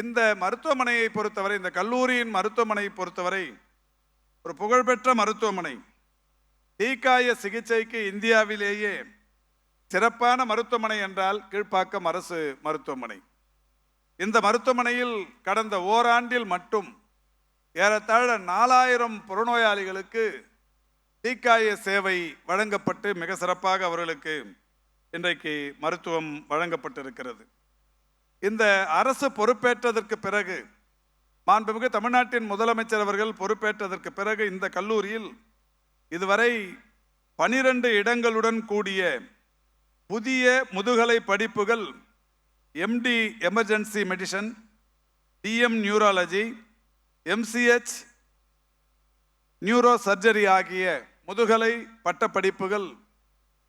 இந்த மருத்துவமனையை பொறுத்தவரை இந்த கல்லூரியின் மருத்துவமனையை பொறுத்தவரை ஒரு புகழ்பெற்ற மருத்துவமனை. தீக்காய சிகிச்சைக்கு இந்தியாவிலேயே சிறப்பான மருத்துவமனை என்றால் கீழ்ப்பாக்கம் அரசு மருத்துவமனை. இந்த மருத்துவமனையில் கடந்த ஓராண்டில் மட்டும் ஏறத்தாழ நாலாயிரம் புறநோயாளிகளுக்கு தீக்காய சேவை வழங்கப்பட்டு மிக சிறப்பாக அவர்களுக்கு இன்றைக்கு மருத்துவம் வழங்கப்பட்டிருக்கிறது. இந்த அரசு பொறுப்பேற்றதற்கு பிறகு மாண்புமிகு தமிழ்நாட்டின் முதலமைச்சர் அவர்கள் பொறுப்பேற்றதற்கு பிறகு இந்த கல்லூரியில் இதுவரை பனிரெண்டு இடங்களுடன் கூடிய புதிய முதுகலை படிப்புகள் MD emergency medicine DM neurology MCH neuro surgery ஆகிய முதுகலை பட்டப்படிப்புகள்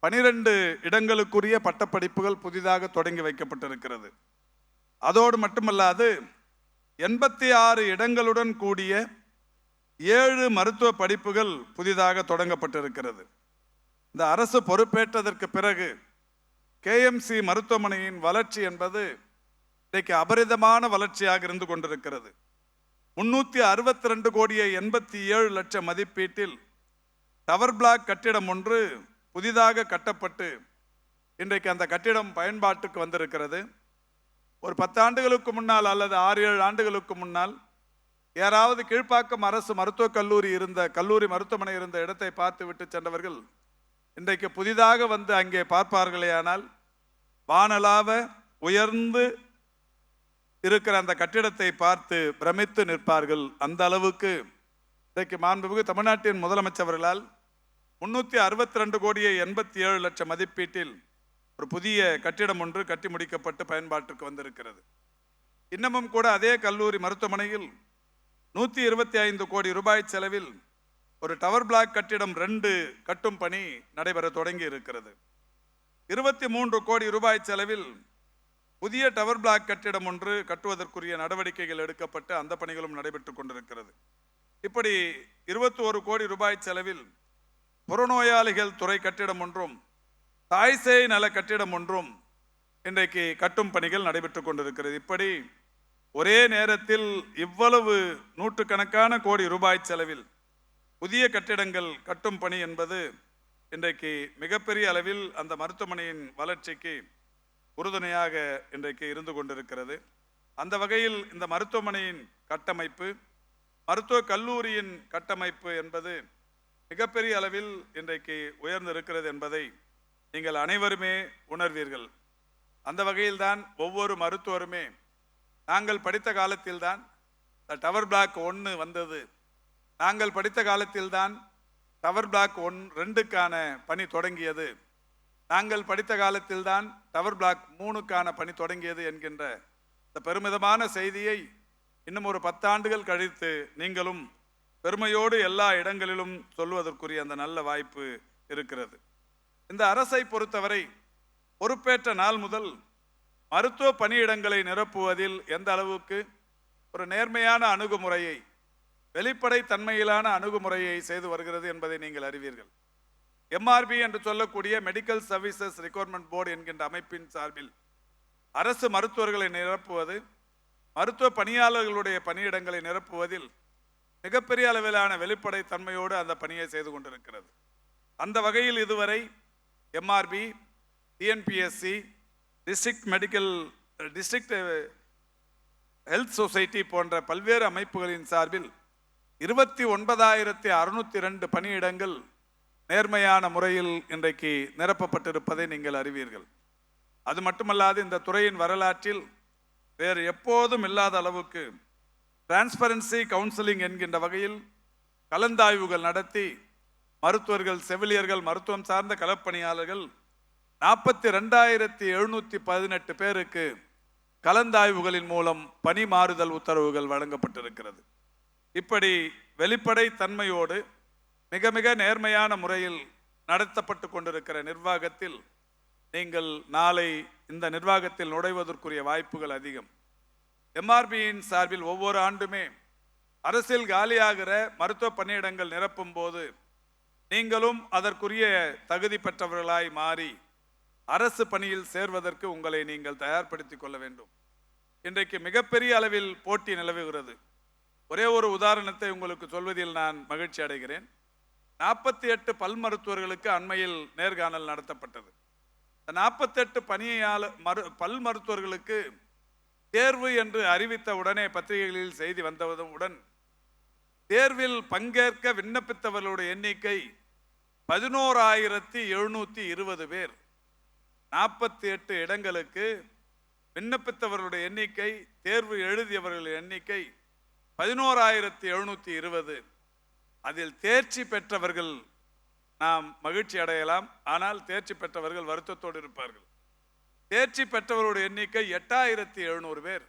பனிரெண்டு இடங்களுக்குரிய பட்டப்படிப்புகள் புதிதாக தொடங்கி வைக்கப்பட்டிருக்கிறது. அதோடு மட்டுமல்லாது எண்பத்தி ஆறு இடங்களுடன் கூடிய ஏழு மருத்துவ படிப்புகள் புதிதாக தொடங்கப்பட்டிருக்கிறது. இந்த அரசு பொறுப்பேற்றதற்கு பிறகு கேஎம்சி மருத்துவமனையின் வளர்ச்சி என்பது இன்றைக்கு அபரிதமான வளர்ச்சியாக இருந்து கொண்டிருக்கிறது. முன்னூற்றி அறுபத்தி ரெண்டு கோடியே எண்பத்தி ஏழு லட்சம் மதிப்பீட்டில் டவர் பிளாக் கட்டிடம் ஒன்று புதிதாக கட்டப்பட்டு இன்றைக்கு அந்த கட்டிடம் பயன்பாட்டுக்கு வந்திருக்கிறது. ஒரு பத்தாண்டுகளுக்கு முன்னால் அல்லது ஆறு ஏழு ஆண்டுகளுக்கு முன்னால் யாராவது கீழ்ப்பாக்கம் அரசு மருத்துவக் கல்லூரி இருந்த கல்லூரி மருத்துவமனை இருந்த இடத்தை பார்த்து விட்டு சென்றவர்கள் இன்றைக்கு புதிதாக வந்து அங்கே பார்ப்பார்களேயானால் வானலாவ உயர்ந்து இருக்கிற அந்த கட்டிடத்தை பார்த்து பிரமித்து நிற்பார்கள். அந்த அளவுக்கு இன்றைக்கு மாண்புமிகு தமிழ்நாட்டின் முதலமைச்சர்களால் முன்னூற்றி அறுபத்தி ரெண்டு கோடியே எண்பத்தி ஏழு லட்சம் மதிப்பீட்டில் ஒரு புதிய கட்டிடம் ஒன்று கட்டி முடிக்கப்பட்டு பயன்பாட்டுக்கு வந்திருக்கிறது. இன்னமும் கூட அதே கல்லூரி மருத்துவமனையில் நூற்றி இருபத்தி ஐந்து கோடி ரூபாய் செலவில் ஒரு டவர் பிளாக் கட்டிடம் ரெண்டு கட்டும் பணி நடைபெற தொடங்கி இருக்கிறது. இருபத்தி மூன்று கோடி ரூபாய் செலவில் புதிய டவர் பிளாக் கட்டிடம் ஒன்று கட்டுவதற்குரிய நடவடிக்கைகள் எடுக்கப்பட்டு அந்த பணிகளும் நடைபெற்றுக் கொண்டிருக்கிறது. இப்படி இருபத்தி ஒரு கோடி ரூபாய் செலவில் புறநோயாளிகள் துறை கட்டிடம் ஒன்றும் தாய்சேய் நல கட்டிடம் ஒன்றும் இன்றைக்கு கட்டும் பணிகள் நடைபெற்று கொண்டிருக்கிறது. இப்படி ஒரே நேரத்தில் இவ்வளவு நூற்றுக்கணக்கான கோடி ரூபாய் செலவில் புதிய கட்டிடங்கள் கட்டும் பணி என்பது இன்றைக்கு மிகப்பெரிய அளவில் அந்த மருத்துவமனையின் வளர்ச்சிக்கு உறுதுணையாக இன்றைக்கு இருந்து கொண்டிருக்கிறது. அந்த வகையில் இந்த மருத்துவமனையின் கட்டமைப்பு மருத்துவ கல்லூரியின் கட்டமைப்பு என்பது மிகப்பெரிய அளவில் இன்றைக்கு உயர்ந்திருக்கிறது என்பதை நீங்கள் அனைவருமே உணர்வீர்கள். அந்த வகையில்தான் ஒவ்வொரு மருத்துவருமே நாங்கள் படித்த காலத்தில்தான் டவர் பிளாக் ஒன்று வந்தது. நாங்கள் படித்த காலத்தில்தான் டவர் பிளாக் ஒன் ரெண்டுக்கான பணி தொடங்கியது. நாங்கள் படித்த காலத்தில்தான் டவர் பிளாக் மூணுக்கான பணி தொடங்கியது என்கின்ற இந்த பெருமிதமான செய்தியை இன்னும் ஒரு பத்தாண்டுகள் கழித்து நீங்களும் பெருமையோடு எல்லா இடங்களிலும் சொல்வதற்குரிய அந்த நல்ல வாய்ப்பு இருக்கிறது. இந்த அரசை பொறுத்தவரை பொறுப்பேற்ற நாள் முதல் மருத்துவ பணியிடங்களை நிரப்புவதில் எந்த அளவுக்கு ஒரு நேர்மையான அணுகுமுறையை வெளிப்படை தன்மையிலான அணுகுமுறையை செய்து வருகிறது என்பதை நீங்கள் அறிவீர்கள். எம்ஆர்பி என்று சொல்லக்கூடிய மெடிக்கல் சர்வீசஸ் ரெக்யர்மெண்ட் போர்டு என்கின்ற அமைப்பின் சார்பில் அரசு மருத்துவர்களை நிரப்புவது மருத்துவ பணியாளர்களுடைய பணியிடங்களை நிரப்புவதில் மிகப்பெரிய அளவிலான வெளிப்படை தன்மையோடு அந்த பணியை செய்து கொண்டிருக்கிறது. அந்த வகையில் இதுவரை MRB TNPSC district medical district health society போன்ற பல்வேறு அமைப்புகளின் சார்பில் இருபத்தி ஒன்பதாயிரத்தி அறுநூத்தி ரெண்டு பணியிடங்கள் நேர்மையான முறையில் இன்றைக்கு நிரப்பப்பட்டிருப்பதை நீங்கள் அறிவீர்கள். அது மட்டுமல்லாது இந்த துறையின் வரலாற்றில் வேறு எப்போதும் இல்லாத அளவுக்கு டிரான்ஸ்பரன்சி கவுன்சிலிங் என்கின்ற வகையில் கலந்தாய்வுகள் நடத்தி மருத்துவர்கள் செவிலியர்கள் மருத்துவம் சார்ந்த களப்பணியாளர்கள் நாற்பத்தி ரெண்டாயிரத்தி எழுநூற்றி பதினெட்டு பேருக்கு கலந்தாய்வுகளின் மூலம் பணி மாறுதல் உத்தரவுகள் வழங்கப்பட்டிருக்கிறது. இப்படி வெளிப்படை தன்மையோடு மிக மிக நேர்மையான முறையில் நடத்தப்பட்டு கொண்டிருக்கிற நிர்வாகத்தில் நீங்கள் நாளை இந்த நிர்வாகத்தில் நுழைவதற்குரிய வாய்ப்புகள் அதிகம். எம்ஆர்பியின் சார்பில் ஒவ்வொரு ஆண்டுமே அரசில் காலியாகிற மருத்துவ பணியிடங்கள் நிரப்பும் போது நீங்களும் அதற்குரிய தகுதி பெற்றவர்களாய் மாறி அரசு பணியில் சேர்வதற்கு உங்களை நீங்கள் தயார்படுத்திக் கொள்ள வேண்டும். இன்றைக்கு மிகப்பெரிய அளவில் போட்டி நிலவுகிறது. ஒரே ஒரு உதாரணத்தை உங்களுக்கு சொல்வதில் நான் மகிழ்ச்சி அடைகிறேன். நாற்பத்தி எட்டு பல் மருத்துவர்களுக்கு அண்மையில் நேர்காணல் நடத்தப்பட்டது. இந்த நாற்பத்தெட்டு பணியாளர் மரு பல் மருத்துவர்களுக்கு தேர்வு என்று அறிவித்த உடனே பத்திரிகைகளில் செய்தி வந்தவுடன் தேர்வில் பங்கேற்க விண்ணப்பித்தவர்களுடைய எண்ணிக்கை பதினோராயிரத்தி எழுநூற்றி இருபது பேர். நாற்பத்தி எட்டு இடங்களுக்கு விண்ணப்பித்தவர்களுடைய எண்ணிக்கை தேர்வு எழுதியவர்களின் எண்ணிக்கை பதினோராயிரத்தி எழுநூற்றி இருபது. அதில் தேர்ச்சி பெற்றவர்கள் நாம் மகிழ்ச்சி அடையலாம். ஆனால் தேர்ச்சி பெற்றவர்கள் வருத்தத்தோடு இருப்பார்கள். தேர்ச்சி பெற்றவர்களுடைய எண்ணிக்கை எட்டாயிரத்தி எழுநூறு பேர்.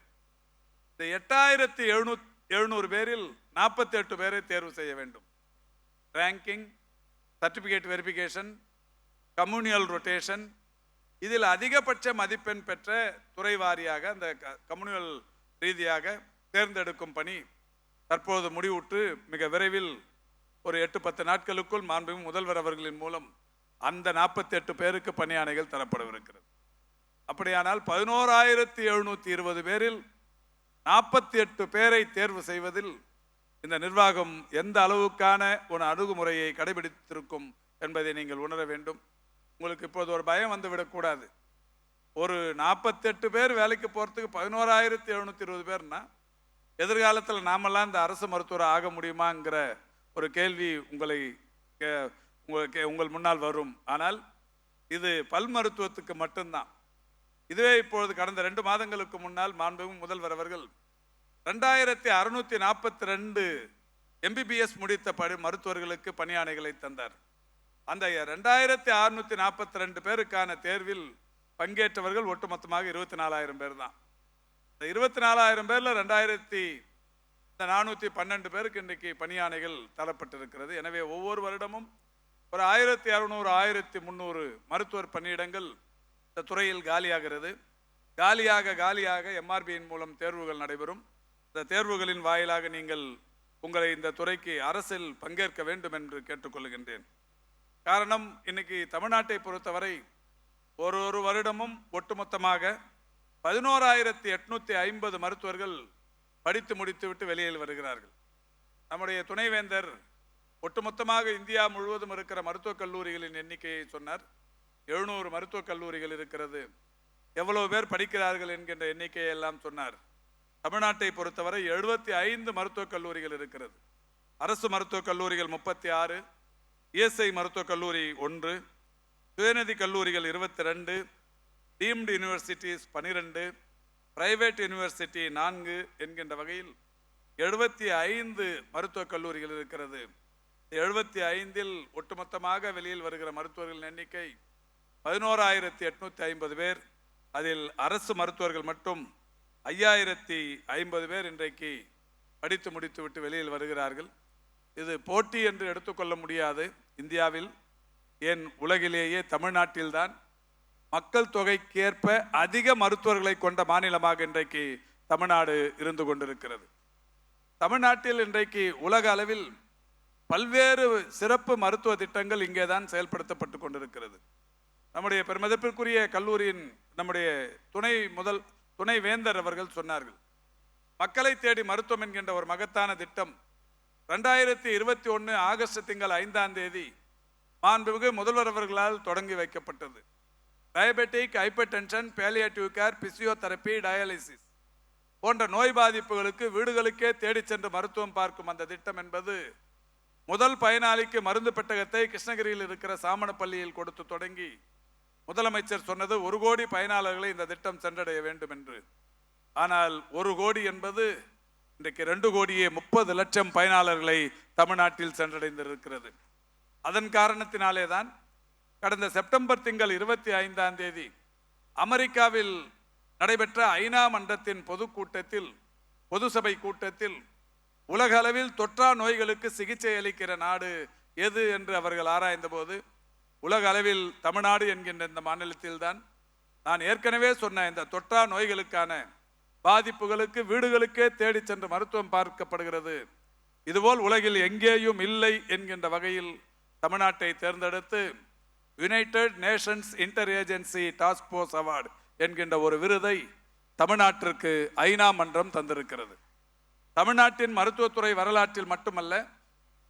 இந்த எட்டாயிரத்தி எழுநூத் எழுநூறு பேரில் நாற்பத்தி எட்டு பேரை தேர்வு செய்ய வேண்டும். Ranking certificate verification communal rotation இதில் அதிகபட்ச மதிப்பெண் பெற்ற துறை வாரியாக அந்த கம்யூனியல் ரீதியாக தேர்ந்தெடுக்கும் பணி தற்போது முடிவுற்று மிக விரைவில் ஒரு எட்டு பத்து நாட்களுக்குள் மாண்புமிகு முதல்வர் அவர்களின் மூலம் அந்த நாற்பத்தி எட்டு பேருக்கு பணியாணைகள் தரப்படவிருக்கிறது. அப்படியானால் பதினோராயிரத்தி எழுநூற்றி இருபது பேரில் நாற்பத்தி எட்டு பேரை தேர்வு செய்வதில் இந்த நிர்வாகம் எந்த அளவுக்கான ஒரு அணுகுமுறையை கடைபிடித்திருக்கும் என்பதை நீங்கள் உணர வேண்டும். உங்களுக்கு இப்போது ஒரு பயம் வந்து விடக்கூடாது. ஒரு நாற்பத்தெட்டு பேர் வேலைக்கு போகிறதுக்கு பதினோராயிரத்தி எழுநூற்றி இருபது பேர்னா எதிர்காலத்தில் நாமெல்லாம் இந்த அரசு மருத்துவர் ஆக முடியுமாங்கிற ஒரு கேள்வி உங்களை கே- உங்களுக்கு உங்கள் முன்னால் வரும். ஆனால் இது பல் மருத்துவத்துக்கு மட்டும்தான். இதுவே இப்பொழுது கடந்த ரெண்டு மாதங்களுக்கு முன்னால் மாண்புமிகு முதல்வர் அவர்கள் ரெண்டாயிரத்தி அறுநூற்றி நாற்பத்தி ரெண்டு எம்பிபிஎஸ் முடித்த படி மருத்துவர்களுக்கு பணியாணைகளை தந்தார். அந்த ரெண்டாயிரத்தி அறுநூற்றி நாற்பத்தி ரெண்டு பேருக்கான தேர்வில் பங்கேற்றவர்கள் ஒட்டுமொத்தமாக இருபத்தி நாலாயிரம் பேர் தான். இந்த இருபத்தி நாலாயிரம் பேரில் ரெண்டாயிரத்தி இந்த நானூற்றி பன்னெண்டு பேருக்கு இன்றைக்கு பணியாணைகள் தரப்பட்டிருக்கிறது. எனவே ஒவ்வொரு வருடமும் ஒரு ஆயிரத்தி அறுநூறு ஆயிரத்தி முந்நூறு மருத்துவர் பணியிடங்கள் இந்த துறையில் காலியாகிறது. காலியாக காலியாக எம்ஆர்பியின் மூலம் தேர்வுகள் நடைபெறும். இந்த தேர்வுகளின் வாயிலாக நீங்கள் உங்களை இந்த துறைக்கு அரசில் பங்கேற்க வேண்டும் என்று கேட்டுக்கொள்கின்றேன். காரணம் இன்னைக்கு தமிழ்நாட்டை பொறுத்தவரை ஒரு ஒரு வருடமும் ஒட்டுமொத்தமாக பதினோராயிரத்தி எட்நூற்றி ஐம்பது மருத்துவர்கள் படித்து முடித்துவிட்டு வெளியில் வருகிறார்கள். நம்முடைய துணைவேந்தர் ஒட்டுமொத்தமாக இந்தியா முழுவதும் இருக்கிற மருத்துவக் கல்லூரிகளின் எண்ணிக்கையை சொன்னார். எழுநூறு மருத்துவக் கல்லூரிகள் இருக்கிறது. எவ்வளவு பேர் படிக்கிறார்கள் என்கின்ற எண்ணிக்கையை எல்லாம் சொன்னார். தமிழ்நாட்டை பொறுத்தவரை எழுபத்தி ஐந்து மருத்துவக் கல்லூரிகள் இருக்கிறது. அரசு மருத்துவக் கல்லூரிகள் முப்பத்தி ஆறு இஎஸ்ஐ மருத்துவக் கல்லூரி ஒன்று சுயநிதி கல்லூரிகள் இருபத்தி ரெண்டு டீம்டு யூனிவர்சிட்டிஸ் பனிரெண்டு பிரைவேட் யூனிவர்சிட்டி நான்கு என்கின்ற வகையில் எழுபத்தி ஐந்து மருத்துவக் கல்லூரிகள் இருக்கிறது. எழுபத்தி ஐந்தில் ஒட்டுமொத்தமாக வெளியில் வருகிற மருத்துவர்களின் எண்ணிக்கை பதினோராயிரத்தி எட்நூத்தி ஐம்பது பேர். அதில் அரசு மருத்துவர்கள் மட்டும் ஐயாயிரத்தி ஐம்பது பேர் இன்றைக்கு படித்து முடித்துவிட்டு வெளியில் வருகிறார்கள். இது போட்டி என்று எடுத்துக்கொள்ள முடியாது. இந்தியாவில் ஏன் உலகிலேயே தமிழ்நாட்டில்தான் மக்கள் தொகைக்கேற்ப அதிக மருத்துவர்களை கொண்ட மாநிலமாக இன்றைக்கு தமிழ்நாடு இருந்து கொண்டிருக்கிறது. தமிழ்நாட்டில் இன்றைக்கு உலக அளவில் பல்வேறு சிறப்பு மருத்துவ திட்டங்கள் இங்கே தான் செயல்படுத்தப்பட்டு கொண்டிருக்கிறது. நம்முடைய பெருமதிப்பிற்குரிய கல்லூரியின் நம்முடைய துணை முதல் துணை வேந்தர் அவர்கள் சொன்னார்கள் மக்களை தேடி மருத்துவம் என்கின்ற ஒரு மகத்தான திட்டம் ரெண்டாயிரத்தி இருபத்தி ஒன்று ஆகஸ்ட் திங்கள் ஐந்தாம் தேதி மாண்புமிகு முதல்வர் அவர்களால் தொடங்கி வைக்கப்பட்டது. Diabetic hypertension palliative care physiotherapy dialysis போன்ற நோய் பாதிப்புகளுக்கு வீடுகளுக்கே தேடிச் சென்று மருத்துவம் பார்க்கும் அந்த திட்டம் என்பது முதல் பயனாளிக்கு மருந்து பெட்டகத்தை கிருஷ்ணகிரியில் இருக்கிற சாமணப்பள்ளியில் கொடுத்து தொடங்கி முதலமைச்சர் சொன்னது ஒரு கோடி பயனாளர்களை இந்த திட்டம் சென்றடைய வேண்டும் என்று. ஆனால் ஒரு கோடி என்பது இன்றைக்கு ரெண்டு கோடியே முப்பது லட்சம் பயனாளர்களை தமிழ்நாட்டில் சென்றடைந்திருக்கிறது. அதன் காரணத்தினாலே தான் கடந்த செப்டம்பர் திங்கள் இருபத்தி ஐந்தாம் தேதி அமெரிக்காவில் நடைபெற்ற ஐநா மன்றத்தின் பொதுக்கூட்டத்தில் பொது சபை கூட்டத்தில் உலக அளவில் தொற்றா நோய்களுக்கு சிகிச்சை அளிக்கிற நாடு எது என்று அவர்கள் ஆராய்ந்தபோது உலக அளவில் தமிழ்நாடு என்கின்ற இந்த மாநிலத்தில்தான் நான் ஏற்கனவே சொன்ன இந்த தொற்றா நோய்களுக்கான பாதிப்புகளுக்கு வீடுகளுக்கே தேடி சென்று மருத்துவம் பார்க்கப்படுகிறது. இதுபோல் உலகில் எங்கேயும் இல்லை என்கின்ற வகையில் தமிழ்நாட்டை தேர்ந்தெடுத்து United Nations inter agency task force award என்கின்ற ஒரு விருதை தமிழ்நாட்டிற்கு ஐநா மன்றம் தந்திருக்கிறது. தமிழ்நாட்டின் மருத்துவத்துறை வரலாற்றில் மட்டுமல்ல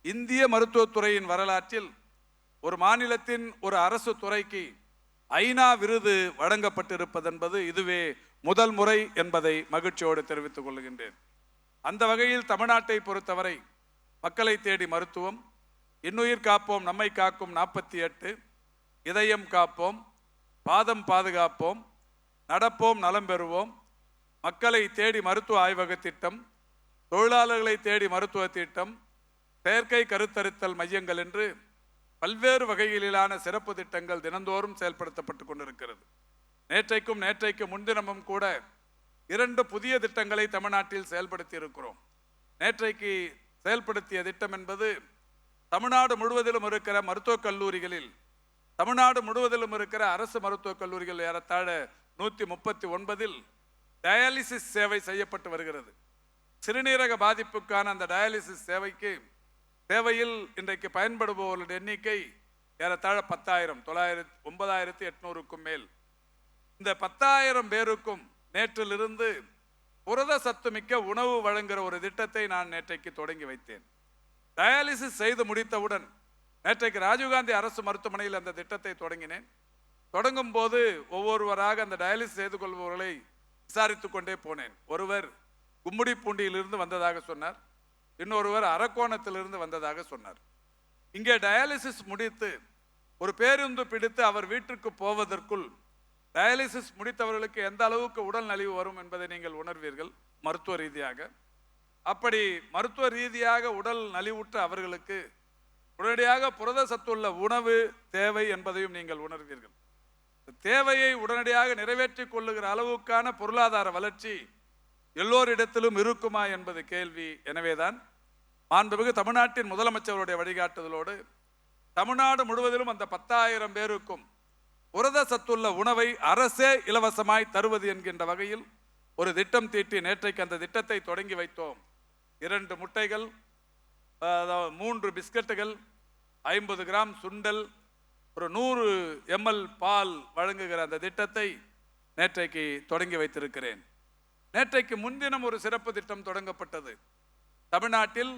இந்திய மருத்துவத்துறையின் வரலாற்றில் ஒரு மாநிலத்தின் ஒரு அரசு துறைக்கு ஐநா விருது வழங்கப்பட்டிருப்பதென்பது இதுவே முதல் முறை என்பதை மகிழ்ச்சியோடு தெரிவித்துக் கொள்கின்றேன். அந்த வகையில் தமிழ்நாட்டை பொறுத்தவரை மக்களை தேடி மருத்துவம் இன்னுயிர் காப்போம் நம்மை காக்கும் நாற்பத்தி எட்டு இதயம் காப்போம் பாதம் பாதுகாப்போம் நடப்போம் நலம் பெறுவோம் மக்களை தேடி மருத்துவ ஆய்வக திட்டம் தொழிலாளர்களை தேடி மருத்துவ திட்டம் செயற்கை கருத்தரித்தல் மையங்கள் என்று பல்வேறு வகைகளிலான சிறப்பு திட்டங்கள் தினந்தோறும் செயல்படுத்தப்பட்டு கொண்டிருக்கிறது. நேற்றைக்கும் நேற்றைக்கு முன்தினமும் கூட இரண்டு புதிய திட்டங்களை தமிழ்நாட்டில் செயல்படுத்தி இருக்கிறோம். நேற்றைக்கு செயல்படுத்திய திட்டம் என்பது தமிழ்நாடு முழுவதிலும் இருக்கிற மருத்துவக் கல்லூரிகளில் தமிழ்நாடு முழுவதிலும் இருக்கிற அரசு மருத்துவக் கல்லூரிகள் ஏறத்தாழ நூற்றி முப்பத்தி ஒன்பதில் டயாலிசிஸ் சேவை செய்யப்பட்டு வருகிறது. சிறுநீரக பாதிப்புக்கான அந்த டயாலிசிஸ் சேவைக்கு சேவையில் இன்றைக்கு பயன்படுபவர்களுடைய எண்ணிக்கை ஏறத்தாழ பத்தாயிரம் தொள்ளாயிரத்தி ஒன்பதாயிரத்தி எட்நூறுக்கும் மேல். இந்த பத்தாயிரம் பேருக்கும் நேற்றிலிருந்து புரத சத்துமிக்க உணவு வழங்குகிற ஒரு திட்டத்தை நான் நேற்றைக்கு தொடங்கி வைத்தேன். டயாலிசிஸ் செய்து முடித்தவுடன் நேற்றைக்கு ராஜீவ்காந்தி அரசு மருத்துவமனையில் அந்த திட்டத்தை தொடங்கினேன். தொடங்கும் போது ஒவ்வொருவராக அந்த டயாலிசிஸ் செய்து கொள்பவர்களை விசாரித்து கொண்டே போனேன். ஒருவர் கும்முடிப்பூண்டியிலிருந்து வந்ததாக சொன்னார். இன்னொருவர் அரக்கோணத்திலிருந்து வந்ததாக சொன்னார். இங்கே டயாலிசிஸ் முடித்து ஒரு பேருந்து பிடித்து அவர் வீட்டிற்கு போவதற்குள் டயாலிசிஸ் முடித்தவர்களுக்கு எந்த அளவுக்கு உடல் நலிவு வரும் என்பதை நீங்கள் உணர்வீர்கள் மருத்துவ ரீதியாக. அப்படி மருத்துவ ரீதியாக உடல் நலிவுற்ற அவர்களுக்கு உடனடியாக புரத சத்துள்ள உணவு தேவை என்பதையும் நீங்கள் உணர்வீர்கள். தேவையை உடனடியாக நிறைவேற்றிக் கொள்ளுகிற அளவுக்கான பொருளாதார வளர்ச்சி எல்லோரிடத்திலும் இருக்குமா என்பது கேள்வி. எனவேதான் மாண்புமிகு தமிழ்நாட்டின் முதலமைச்சருடைய வழிகாட்டுதலோடு தமிழ்நாடு முழுவதிலும் அந்த பத்தாயிரம் பேருக்கும் புரத சத்துள்ள உணவை அரசே இலவசமாய் தருவது என்கின்ற வகையில் ஒரு திட்டம் தீட்டி நேற்றைக்கு அந்த திட்டத்தை தொடங்கி வைத்தோம். இரண்டு முட்டைகள் மூன்று பிஸ்கட்டுகள் ஐம்பது கிராம் சுண்டல் ஒரு நூறு எம்எல் பால் வழங்குகிற அந்த திட்டத்தை நேற்றைக்கு தொடங்கி வைத்திருக்கிறேன். நேற்றைக்கு முன்தினம் ஒரு சிறப்பு திட்டம் தொடங்கப்பட்டது. தமிழ்நாட்டில்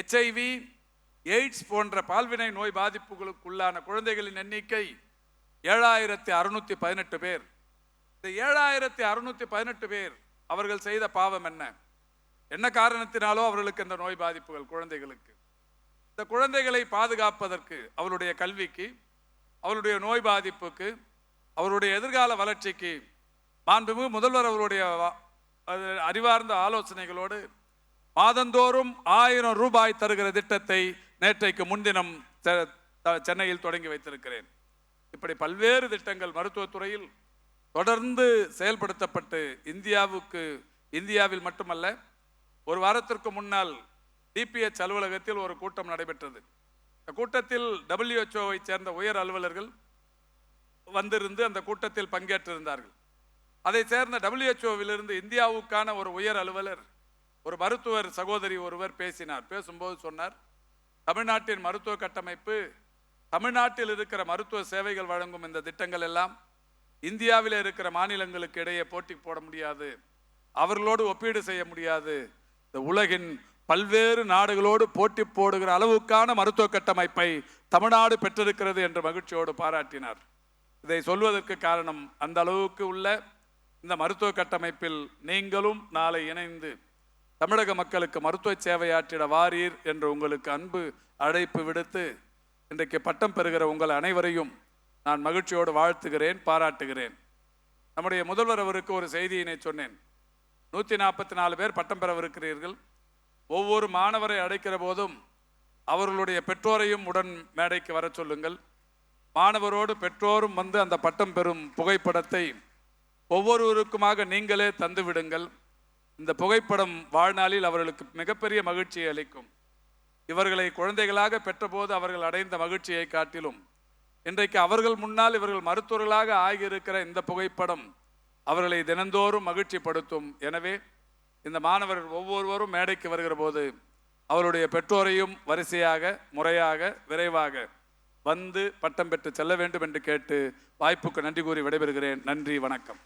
எச்ஐவி எய்ட்ஸ் போன்ற பால்வினை நோய் பாதிப்புகளுக்குள்ளான குழந்தைகளின் எண்ணிக்கை ஏழாயிரத்தி அறுநூத்தி பதினெட்டு பேர். இந்த ஏழாயிரத்தி அறுநூத்தி பதினெட்டு பேர் அவர்கள் செய்த பாவம் என்ன? என்ன காரணத்தினாலோ அவர்களுக்கு இந்த நோய் பாதிப்புகள் குழந்தைகளுக்கு. இந்த குழந்தைகளை பாதுகாப்பதற்கு அவருடைய கல்விக்கு அவருடைய நோய் பாதிப்புக்கு அவருடைய எதிர்கால வளர்ச்சிக்கு மாண்புமிகு முதல்வர் அவருடைய அது அறிவார்ந்த ஆலோசனைகளோடு மாதந்தோறும் ஆயிரம் ரூபாய் தருகிற திட்டத்தை நேற்றைக்கு முன்தினம் செ- த- சென்னையில் தொடங்கி வைத்திருக்கிறேன். இப்படி பல்வேறு திட்டங்கள் மருத்துவத்துறையில் தொடர்ந்து செயல்படுத்தப்பட்டு இந்தியாவுக்கு இந்தியாவில் மட்டுமல்ல ஒரு வாரத்திற்கு முன்னால் டிபிஎச் அலுவலகத்தில் ஒரு கூட்டம் நடைபெற்றது. இந்த கூட்டத்தில் டபிள்யூஹெச்ஓவை சேர்ந்த உயர் அலுவலர்கள் வந்திருந்து அந்த கூட்டத்தில் பங்கேற்றிருந்தார்கள். அதை சேர்ந்த டபிள்யூஹெச்ஓவிலிருந்து இந்தியாவுக்கான ஒரு உயர் அலுவலர் ஒரு மருத்துவர் சகோதரி ஒருவர் பேசினார். பேசும்போது சொன்னார் தமிழ்நாட்டின் மருத்துவ கட்டமைப்பு தமிழ்நாட்டில் இருக்கிற மருத்துவ சேவைகள் வழங்கும் இந்த திட்டங்கள் எல்லாம் இந்தியாவில் இருக்கிற மாநிலங்களுக்கு இடையே போட்டி போட முடியாது. அவர்களோடு ஒப்பீடு செய்ய முடியாது. இந்த உலகின் பல்வேறு நாடுகளோடு போட்டி போடுகிற அளவுக்கான மருத்துவ கட்டமைப்பை தமிழ்நாடு பெற்றிருக்கிறது என்று மகிழ்ச்சியோடு பாராட்டினார். இதை சொல்வதற்கு காரணம் அந்த அளவுக்கு உள்ள இந்த மருத்துவ கட்டமைப்பில் நீங்களும் நாளை இணைந்து தமிழக மக்களுக்கு மருத்துவ சேவையாற்றிட வாரீர் என்று உங்களுக்கு அன்பு அழைப்பு விடுத்து இன்றைக்கு பட்டம் பெறுகிற உங்கள் அனைவரையும் நான் மகிழ்ச்சியோடு வாழ்த்துகிறேன் பாராட்டுகிறேன். நம்முடைய முதல்வர் அவருக்கு ஒரு செய்தியினை சொன்னேன். நூற்றி நாற்பத்தி நாலு பேர் பட்டம் பெறவிருக்கிறீர்கள். ஒவ்வொரு மாணவரை அழைக்கிற போதும் அவர்களுடைய பெற்றோரையும் உடன் மேடைக்கு வர சொல்லுங்கள். மாணவரோடு பெற்றோரும் வந்து அந்த பட்டம் பெறும் புகைப்படத்தை ஒவ்வொருவருக்குமாக நீங்களே தந்து விடுங்கள். இந்த புகைப்படம் வாழ்நாளில் அவர்களுக்கு மிகப்பெரிய மகிழ்ச்சியை அளிக்கும். இவர்களை குழந்தைகளாக பெற்றபோது அவர்கள் அடைந்த மகிழ்ச்சியை காட்டிலும் இன்றைக்கு அவர்கள் முன்னால் இவர்கள் மருத்துவர்களாக ஆகியிருக்கிற இந்த புகைப்படம் அவர்களை தினந்தோறும் மகிழ்ச்சிப்படுத்தும். எனவே இந்த மாணவர்கள் ஒவ்வொருவரும் மேடைக்கு வருகிற போது அவருடைய பெற்றோரையும் வரிசையாக முறையாக விரைவாக வந்து பட்டம் பெற்று செல்ல வேண்டும் என்று கேட்டு வாய்ப்புக்கு நன்றி கூறி விடைபெறுகிறேன். நன்றி வணக்கம்.